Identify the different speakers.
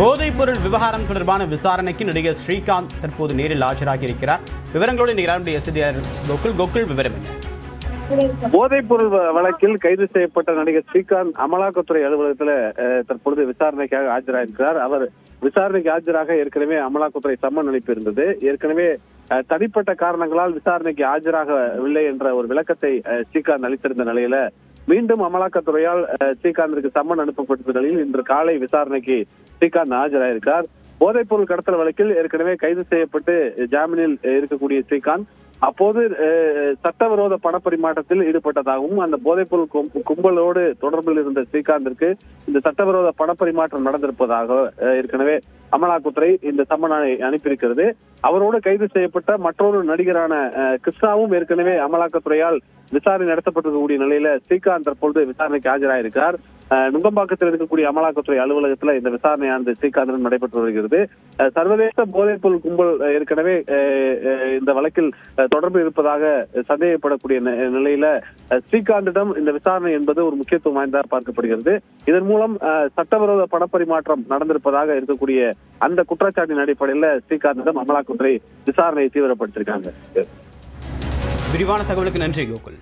Speaker 1: போதைப்பொருள் விவகாரம் தொடர்பான விசாரணைக்கு நடிகர் ஸ்ரீகாந்த் தற்போது நேரில் ஆஜராகி இருக்கிறார் விவரங்களோடு நிகழ்ச்சி எஸ்டிஆர் கோகுல்? கோகுல் விவரம் என்ன?
Speaker 2: போதைப்பொருள் வழக்கில் கைது செய்யப்பட்ட நடிகர் ஸ்ரீகாந்த் அமலாக்கத்துறை அலுவலகத்தில் தற்பொழுது விசாரணைக்காக ஆஜராயிருக்கிறார். அவர் விசாரணைக்கு ஆஜராக ஏற்கனவே அமலாக்கத்துறை சம்மன் அனுப்பியிருந்தது ஏற்கனவே தனிப்பட்ட காரணங்களால் விசாரணைக்கு ஆஜராகவில்லை என்ற ஒரு விளக்கத்தை ஸ்ரீகாந்த் அளித்திருந்த நிலையில மீண்டும் அமலாக்கத்துறையால் ஸ்ரீகாந்திற்கு சம்மன் அனுப்பப்பட்ட நிலையில் இன்று காலை விசாரணைக்கு ஸ்ரீகாந்த் ஆஜராயிருக்கார் போதைப்பொருள் கடத்தல் வழக்கில் ஏற்கனவே கைது செய்யப்பட்டு ஜாமீனில் இருக்கக்கூடிய ஸ்ரீகாந்த் அப்போது சட்டவிரோத பணப்பரிமாற்றத்தில் ஈடுபட்டதாகவும் அந்த போதைப்பொருள் கும்- கும்பலோடு தொடர்பில் இருந்த ஸ்ரீகாந்திற்கு இந்த சட்டவிரோத பணப்பரிமாற்றம் நடந்திருப்பதாக ஏற்கனவே அமலாக்கத்துறை இந்த சம்மனை அனுப்பியிருக்கிறது. அவரோடு கைது செய்யப்பட்ட மற்றொரு நடிகரான கிருஷ்ணாவும் ஏற்கனவே அமலாக்கத்துறையால் விசாரணை நடத்தப்பட்டிருக்கக்கூடிய நிலையில ஸ்ரீகாந்த் தற்பொழுது விசாரணைக்கு ஆஜராயிருக்கார் நுங்கம்பாக்கத்தில் இருக்கக்கூடிய அமலாக்கத்துறை அலுவலகத்தில் இந்த விசாரணையானது ஸ்ரீகாந்தன் நடைபெற்று வருகிறது. சர்வதேச போதைப்பொருள் கும்பல் ஏற்கனவே இந்த வழக்கில் தொடர்பு இருப்பதாக சந்தேகப்படக்கூடிய நிலையில ஸ்ரீகாந்திடம் இந்த விசாரணை என்பது ஒரு முக்கியத்துவம் வாய்ந்ததாக பார்க்கப்படுகிறது. இதன் மூலம் சட்டவிரோத பணப்பரிமாற்றம் நடந்திருப்பதாக இருக்கக்கூடிய அந்த குற்றச்சாட்டின் அடிப்படையில ஸ்ரீகாந்திடம் அமலாக்கத்துறை விசாரணையை தீவிரப்படுத்திருக்காங்க.
Speaker 1: விரிவான தகவலுக்கு நன்றி கோகுல்.